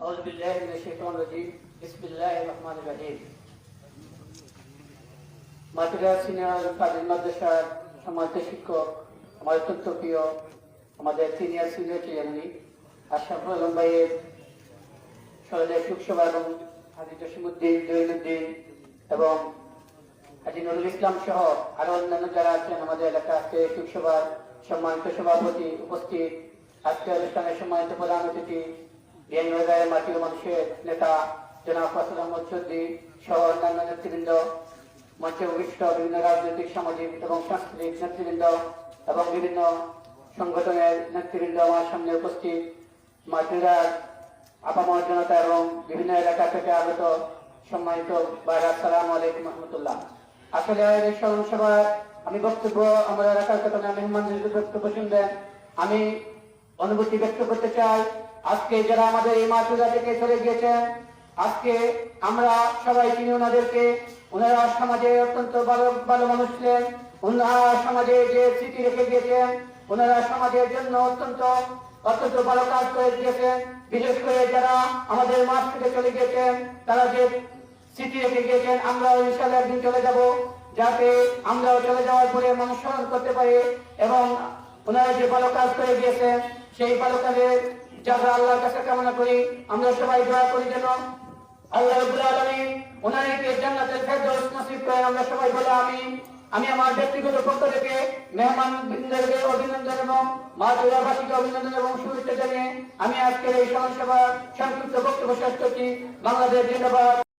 أعوذ بالله من الشيطان الرجيم بسم الله الرحمن الرحيم মাটিরা senior কাদের মাদ্রাসার সম্মানিত শিক্ষক আমার অত্যন্ত প্রিয় আমাদের senior senior chairman Ashraful Alam ভাইয়ের সরলে সুখসভা এবং হাজি জসিমুদ্দিন জহিনুদ্দিন এবং হাজি নুরুল ইসলাম সহ আরো অন্যান্য যারা আছেন আমাদের এলাকা আজকে সুখসভার সম্মানিত সভাপতি উপস্থিত আজকে অনুষ্ঠানের সম্মানিত প্রধান অতিথি বিএনগায়ের মাটির মানুষের নেতা জনাব সহ অন্যান্য নেতৃবৃন্দ মঞ্চে উপবিষ্ট বিভিন্ন রাজনৈতিক, সামাজিক এবং সাংস্কৃতিক নেতৃবৃন্দ এবং বিভিন্ন সংগঠনের নেতৃবৃন্দ আমার সামনে উপস্থিত। মাটিরার আপামর জনতা এবং বিভিন্ন এলাকা থেকে আগত সম্মানিত বাইরা সালাম আলাইকুম রহমতুল্লাহ। আসলে স্মরণ সভায় আমি বক্তব্য আমার এলাকার কথা মেহমানদের বক্তব্য শুনবেন। আমি অনুভূতি ব্যক্ত করতে চাই। আজকে যারা আমাদের এই মাতুরা থেকে চলে গিয়েছেন, আজকে আমরা সবাই চিনি ওনাদেরকে। ওনারা সমাজে অত্যন্ত ভালো ভালো মানুষ ছিলেন। ওনারা সমাজে যে স্মৃতি রেখে গিয়েছেন, ওনারা সমাজের জন্য অত্যন্ত অত্যন্ত ভালো কাজ করে দিয়েছেন। বিশেষ করে যারা আমাদের মাঠ থেকে চলে গিয়েছেন, তারা যে স্মৃতি রেখে গিয়েছেন আমরাও ইনশাল্লাহ একদিন চলে যাব, যাতে আমরাও চলে যাওয়ার পরে মানুষ স্মরণ করতে পারি এবং ওনারা যে ভালো কাজ করে গিয়েছেন সেই ভালো কাজের যারা আল্লাহর কাছে কামনা করি, আমরা সবাই দোয়া করি যেন আল্লাহ রাব্বুল আলামিন ওনাদেরকে জান্নাতের ফেরদৌস নসিব করেন আমরা সবাই বলে আমিন। আমি আমার ব্যক্তিগত পক্ষ থেকে মেহমান বৃন্দকে অভিনন্দন এবং মা দুর্গাবাসীকে অভিনন্দন এবং শুভেচ্ছা জানিয়ে আমি আজকের এই সমাজসভার সংক্ষিপ্ত বক্তব্য শেষ করছি। বাংলাদেশ জিন্দাবাদ।